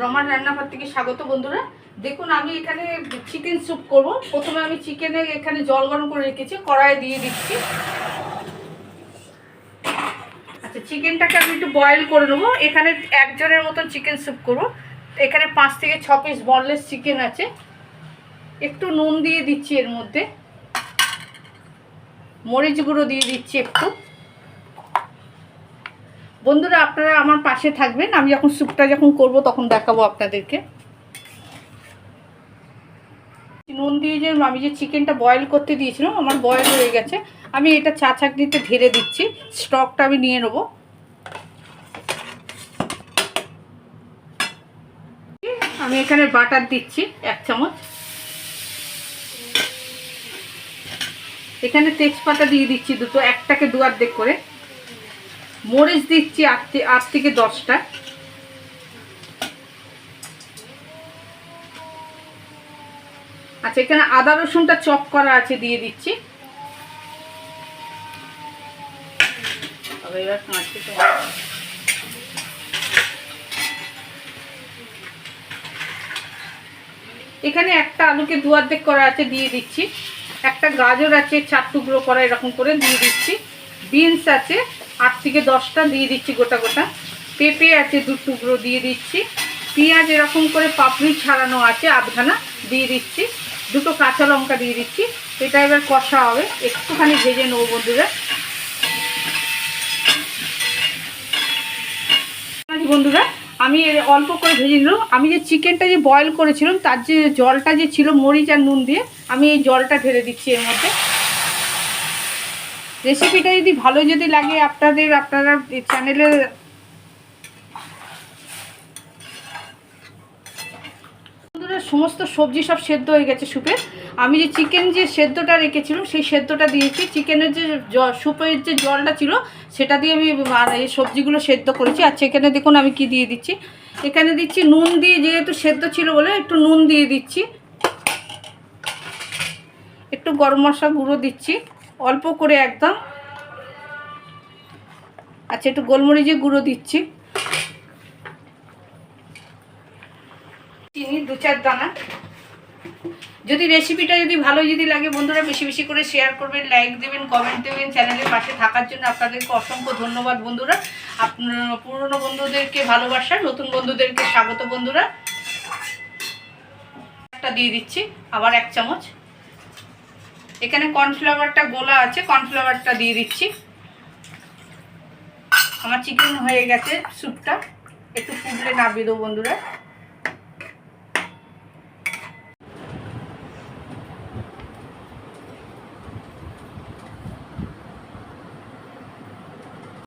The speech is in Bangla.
রমার রান্নাঘর থেকে স্বাগত বন্ধুরা। দেখুন, আমি এখানে চিকেন স্যুপ করব। প্রথমে আমি চিকেনে এখানে জল গরম করে রেখেছি, কড়াইয়ে দিয়ে দিচ্ছি। আচ্ছা চিকেনটাকে আমি একটু বয়েল করে নেব। এখানে একজনের মতন চিকেন স্যুপ করব। এখানে পাঁচ থেকে ছ পিস বনলেস চিকেন আছে। একটু নুন দিয়ে দিচ্ছি এর মধ্যে। মরিচ গুঁড়ো দিয়ে দিচ্ছি একটু। বন্ধুরা, আপনারা আমার পাশে থাকবেন। আমি যখন স্যুপটা যখন করব, তখন দেখাবো আপনাদেরকে। নুন দিয়ে যে আমি যে চিকেনটা বয়েল করতে দিয়েছিলাম, আমার বয়েল হয়ে গেছে। আমি এটা চা চাকনিতে ঢেলে দিচ্ছি। স্টকটা আমি নিয়ে নেব। আমি এখানে বাটার দিচ্ছি, এক চামচ। এখানে তেজপাতা দিয়ে দিচ্ছি দুটো, একটাকে দু অর্ধেক করে। মরিচ দিচ্ছি আট থেকে দশটা আচ্ছা এখানে আদা রসুনটা চপ করা আছে, দিয়ে দিচ্ছি। এখানে একটা আলুকে দু অর্ধেক করা আছে, দিয়ে দিচ্ছি। একটা গাজর আছে, চার টুকরো করা এরকম করে দিয়ে দিচ্ছি। বিনস আছে আট থেকে দশটা দিয়ে দিচ্ছি গোটা গোটা। পেঁপে আছে দু টুকরো দিয়ে দিচ্ছি। পেঁয়াজ এরকম করে পাপড়ি ছাড়ানো আছে, আধখানা দিয়ে দিচ্ছি। দুটো কাঁচা লঙ্কা দিয়ে দিচ্ছি। এটা এবার কষা হবে। একটুখানি ভেজে নেব বন্ধুরা। বন্ধুরা, আমি এর অল্প করে ভেজে নিলাম আমি যে চিকেনটা যে বয়েল করেছিলাম, তার যে জলটা যে ছিল মরিচ আর নুন দিয়ে, আমি এই জলটা ঢেলে দিচ্ছি এর মধ্যে। রেসিপিটা যদি ভালো যদি লাগে আপনাদের, আপনারা চ্যানেলে সমস্ত সবজি সব সেদ্ধ হয়ে গেছে স্যুপে আমি যে চিকেন যে সেদ্ধটা রেখেছিলাম, সেই সেদ্ধটা দিয়েছি। চিকেনের যে স্যুপের যে জলটা ছিল, সেটা দিয়ে আমি এই সবজিগুলো সেদ্ধ করেছি। আচ্ছা এখানে দেখুন আমি কি দিয়ে দিচ্ছি। এখানে দিচ্ছি নুন দিয়ে, যেহেতু সেদ্ধ ছিল বলে একটু নুন দিয়ে দিচ্ছি। একটু গরম মশলা গুঁড়ো দিচ্ছি। অল্প করে একদম। আচ্ছা একটু গোলমরিচের গুঁড়ো দিচ্ছি। চিনি, দু চার দানা। যদি রেসিপিটা যদি ভালো যদি লাগে, বন্ধুরা বেশি বেশি করে শেয়ার করবেন লাইক দেবেন কমেন্ট দেবেন চ্যানেলের পাশে থাকার জন্য আপনাদেরকে অসংখ্য ধন্যবাদ, বন্ধুরা। আপনার পুরনো বন্ধুদেরকে ভালোবাসা, নতুন বন্ধুদেরকে স্বাগত, বন্ধুরা। একটা দিয়ে দিচ্ছি, আবার এক চামচ। এখানে কর্নফ্লাওয়ারটা গোলা আছে, কর্নফ্লাওয়ারটা দিয়ে দিচ্ছি। আমার চিকেন হয়ে গেছে স্যুপটা একটু ফুটলে নামিয়ে দেবো বন্ধুরা।